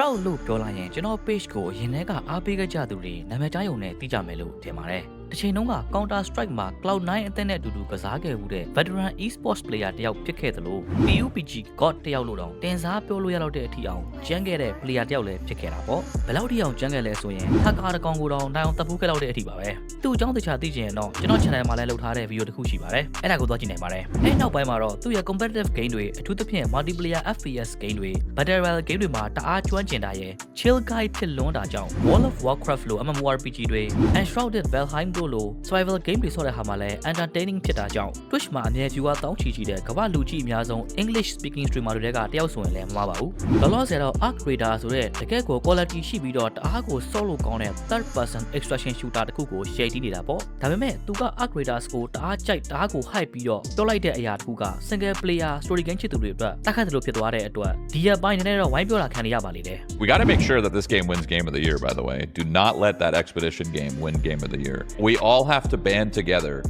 Shroud လို့ပြောလိုက်ရင်ကျွန်တော် page ကိုအရင်ထဲကအားပေးခဲ့ကြသူတွေနာမည်ကြားရုံနဲ့သိကြမယ်လို့ထင်ပါတယ်။ တစ်ချိန်တုန်းက Counter Strike မှာ Cloud9 အသင်းနဲ့အတူတူကစားခဲ့မှုတဲ့ veteran esports player တယောက်ဖြစ်ခဲ့သလို PUBG God တယောက်လို့တောင်တင်စားပြောလို့ရတော့တဲ့အထိအောင်ကျန်းခဲ့တဲ့ player တယောက်လည်းဖြစ်ခဲ့တာပေါ့။ဘယ်လောက်ထိအောင်ကျန်းခဲ့လဲဆိုရင် hacker တကောင်ကိုတောင်နိုင်အောင်တပ်ဖို့ခဲ့တော့တဲ့အထိပါပဲ။သူ့အကြောင်းတခြားသိချင်ရင်တော့ကျွန်တော် channel မှာလည်းလုပ်ထားတဲ့ video တစ်ခုရှိပါတယ်။အဲ့ဒါကိုသွားကြည့်နိုင်ပါတယ်။အဲ့နောက်ပိုင်းမှာတော့သူ့ရဲ့ competitive game တွေအထူးသဖြင့် multiplayer FPS game တွေ battle royale game တွေမှာတအားကျွမ်းကျင်တာရဲ့ chill guide ဖြစ်လွန်းတာကြောင့် World of Warcraft လို MMORPG တွေ Enshrouded Valheim တို့လို survival game တွေဆော့တဲ့ဟာမှာလည်း entertaining ဖြစ်တာကြောင့် Twitch မှာအမြဲ viewer တောင်းချီချီတဲ့ကမ္ဘာလူကြီးအများဆုံး English speaking streamer တွေထဲကတယောက်ဆိုရင်လည်းမမှားပါဘူး။လောလောဆယ်တော့ Arc Raider ဆိုတဲ့တကယ့်ကို quality ရှိပြီးတော့တအားကိုဆော့လို့ကောင်းတဲ့ third person extraction shooter တစ်ခုကို share တီးနေတာပေါ့။ဒါပေမဲ့သူက Arc Raiders ကိုတအားကြိုက်တအားကို hype ပြီးတော့ပြောလိုက်တဲ့အရာတစ်ခုက single player story game ချစ်သူတွေအတွက်တိုက်ခတ်တယ်လို့ဖြစ်သွားတဲ့အတွက်ဒီရက်ပိုင်းနည်းနည်းတော့ဝိုင်းပြောတာခံရပါလိမ့်တယ်။ We got to make sure that this game wins Game of the Year, by the way. Do not let that Expedition game win Game of the Year. We all have to band together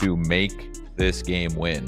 to make this game win.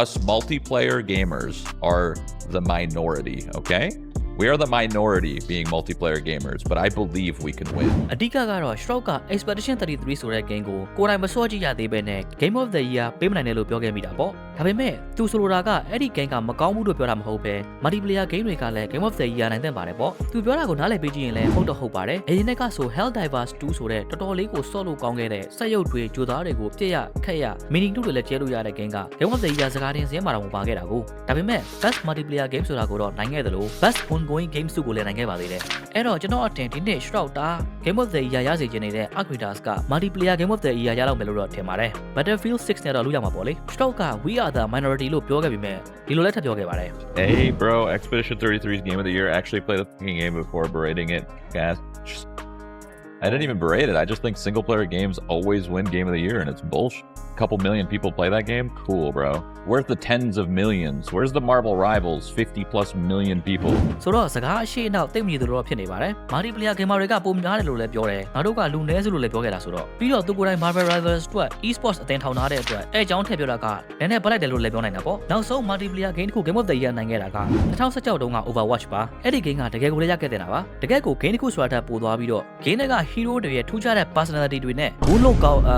Us multiplayer gamers are the minority, okay? We are the minority being multiplayer gamers, but I believe we can win. အဓိကကတော့ Shroud က Expedition 33ဆိုတဲ့ game ကိုကိုယ်တိုင်မစောကြည့်ရသေးပဲနဲ့ Game of the Year ပေးမနိုင်တယ်လို့ပြောခဲ့မိတာပေါ့ ဒါပေမဲ့သူဆိုလိုတာကအဲ့ဒီ game ကမကောင်းဘူးလို့ပြောတာမဟုတ်ပဲ multiplayer game တွေကလည်း Game of the Year နိုင်တဲ့ပါတယ်ပေါ့သူပြောတာကိုနားလည်ပေးကြည့်ရင်လည်းဟုတ်တော့ဟုတ်ပါတယ်အရင်ကဆို Helldivers 2ဆိုတဲ့တော်တော်လေးကိုစော့လို့ကောင်းခဲ့တဲ့စက်ရုပ်တွေကြိုသားတွေကိုပြည့်ရခက်ရ meaning တို့တွေလည်းကျဲလို့ရတဲ့ game က Game of the Year စကားတင်စင်းမှာတော့မပါခဲ့တာကိုဒါပေမဲ့ best multiplayer game ဆိုတာကိုတော့နိုင်ခဲ့တယ်လို့ best ongoing game စုကိုလည်းနိုင်ခဲ့ပါသေးတယ်အဲ့တော့ကျွန်တော်အတင်ဒီနေ့ Shroud တာ Game of the Year ရစေချင်နေတဲ့ Arcraders က multiplayer Game of the Year ရလောက်မယ်လို့တော့ထင်ပါတယ် Battlefield 6နဲ့တော့လူရမှာပေါ့လေ Shroud က We are the minority လို့ပြောခဲ့ပေမဲ့ဒီလိုလည်းထပ်ပြောခဲ့ပါတယ် Hey, bro, Expedition 33's Game of the Year. I actually played the fucking game before berating it, guys. Just- I didn't even berate it. I just think single player games always win Game of the Year, and it's bullshit. A couple million people play that game? Cool, bro. Where's the tens of millions? Where's the Marvel Rivals? 50 plus million people. ဆိုတော့စကားအရှိအနောက်တိတ်မီသူတော့ဖြစ်နေပါတယ် multiplayer gamer တွေကပုံများတယ်လို့လည်းပြောတယ်ငါတို့ကလူနည်းစုလို့လည်းပြောခဲ့တာဆိုတော့ပြီးတော့သူကိုယ်တိုင် Marvel Rivals အတွက် e-sports အသင်းထောင်ထားတဲ့အတွက်အဲအကြောင်းထည့်ပြောတာကနည်းနည်းပလိုက်တယ်လို့လည်းပြောနိုင်တာပေါ့နောက်ဆုံး multiplayer game တစ်ခု Game of the Year နိုင်ခဲ့တာက2016တုန်းက Overwatch ပါအဲ့ဒီ game ကတကယ်ကိုလည်းရခဲ့တဲ့တာပါတကယ်ကို game တစ်ခုဆိုတာထပ်ပို့သွားပြီးတော့ game တွေက hero တွေရဲ့ထူးခြားတဲ့ personality တွေနဲ့ဘူးလို့ကောင်းအာ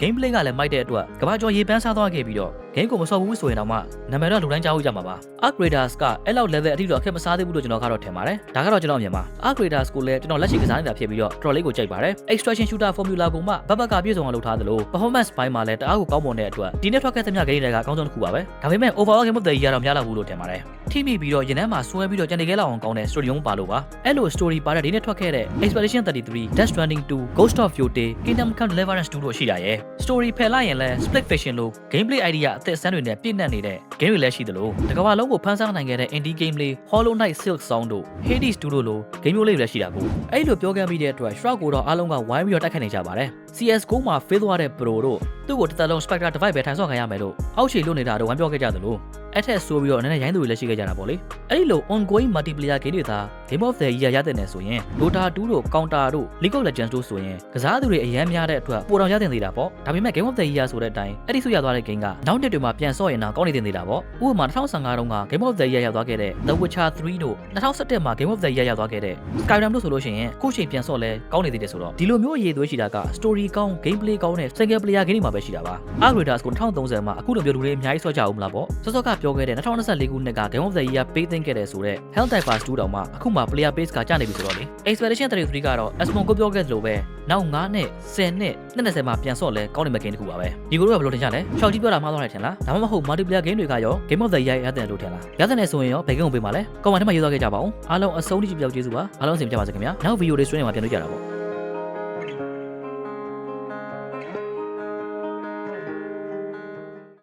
game play ကလည်းမိုက်တဲ့အတွက်ကဘာကျော်ရေပန်းစားသွားခဲ့ပြီးတော့ game ကိုမဆော့ဘူးဆိုရင်တော့မှနာမည်တော့လူတိုင်းကြားဖို့ကြမှာပါ upgraders ကအဲ့လောက် level အထိတော့အခက်မစားသေးဘူးလို့ကျွန်တော်ကတော့ထင်ပါတယ်ဒါကတော့ကျွန်တော်အမြင်ပါ upgraders ကိုလည်းကျွန်တော်လက်ရှိကစားနေတာဖြစ်ပြီးတော့တော်တော်လေးကိုကြိုက်ပါတယ် extraction shooter formula ကိုမှဘက်ဘက်ကပြည့်စုံအောင်လုပ်ထားသလို performance ဘိုင်းမှာလည်းတအားကိုကောင်းမွန်တဲ့အတွက်ဒီနေ့ထွက်ခဲ့တဲ့မြ game တွေကအကောင်းဆုံးတစ်ခုပါပဲဒါပေမဲ့ overall game of the year တော့များလာဘူးလို့ထင်ပါတယ် ထိမိပြီးတော့ရင်ထဲမှာဆွဲပြီးတော့ကြံနေခဲ့လောက်အောင်ကောင်းတဲ့ story ရုံးပါလို့ပါအဲ့လို story ပါတဲ့ဒီနေ့ထွက်ခဲ့တဲ့ expedition 33 death stranding 2 ghost of yote kingdom come deliverance 2တို့ရှိတာရဲ့ story ဖယ်လိုက်ရင်လည်း split fiction လို့ gameplay idea အသက်အဆန်းတွေနဲ့ပြည့်နှက်နေတဲ့ game တွေလည်းရှိသလိုတကမ္ဘာလုံးကိုဖန်ဆားနိုင်ခဲ့တဲ့ indie game လေး Hollow Knight Silk Song တို့ Hades 2တို့လို game မျိုးလေးတွေလည်းရှိတာကိုအဲ့လိုပြောခဲ့ပြီးတဲ့အတွက် Shroud ကိုတော့အားလုံးကဝိုင်းပြီးတော့တိုက်ခိုက်နေကြပါတယ် CS GO မှာ fail သွားတဲ့ Pro တို့သူ့ကိုတစ်သက်လုံး Spectre device ပဲထိုင်ဆော့ခံရမယ်လို့အောက်ခြေလွတ်နေတာတို့ဝမ်းပြောခဲ့ကြသလိုအဲ့ထက်ဆိုပြီးတော့နည်းနည်းရိုင်းသူတွေလည်းရှိခဲ့ကြတာပေါ့လေအဲ့ဒီလို ongoing multiplayer game တွေသာ Game of the Year ရတဲ့နယ်ဆိုရင် Dota 2တို့ Counter တို့ League of Legends တို့ဆိုရင်ကစားသူတွေအများများတဲ့အတွက်ပိုတော်ရတဲ့သေးတာပေါ့ဒါပေမဲ့ Game of the Year ဆိုတဲ့အတိုင်းအဲ့ဒီဆိုရသွားတဲ့ game ကနောက်နှစ်တွေမှာပြန်ဆော့ရင်တော့ကောင်းနေတဲ့သေးတာပေါ့ဥပမာ2015တုန်းက Game of the Year ရောက်သွားခဲ့တဲ့ The Witcher 3တို့2017မှာ Game of the Year ရောက်သွားခဲ့တဲ့ Skyrim တို့ဆိုလို့ရှိရင်ခုချိန်ပြန်ဆော့လဲကောင်းနေသေးတယ်ဆိုတော့ဒီလိုမျိုးအရေးသွေးရှိတာက story ကောင်း gameplay ကောင်းတဲ့ single player game တွေမှာပဲရှိတာပါ Upgraders ကို2030မှာအခုလိုမျိုးလူတွေအများကြီးဆော့ကြအောင်မလားပေါ့စောစောကပြောခဲ့တဲ့2024ခုနှစ်က Game of the Year ပေးသိမ်းခဲ့တဲ့ဆိုတော့ Helldivers 2တောင်မှအခုမှ player base ကကျနေပြီဆိုတော့လေ Expedition 33ကတော့ Asmon ကိုပြောခဲ့သလိုပဲနောက်9နှစ်10နှစ်20မှာပြန်ဆော့လဲကောင်းနေမယ့် game တစ်ခုပါပဲဒီကိုတို့ကဘယ်လိုထင်ကြလဲရှောက်ကြီးပြောတာမှားသွားတယ်ထင်လားဒါမှမဟုတ် multiplayer game တွေကရော Game of the Year ရတယ်လို့ထင်လားရတယ်နဲ့ဆိုရင်ရောဘယ် game ကိုပေးမှာလဲ comment ထဲမှာရေးသွားခဲ့ကြပါဦးအားလုံးအဆုံးထိကြည့်ပြောက်ကျေးဇူးပါအားလုံးအဆင်ပြေပါစေခင်ဗျာနောက် video တွေဆွေးနွေးမှာပြန်တွေ့ကြတာပေါ့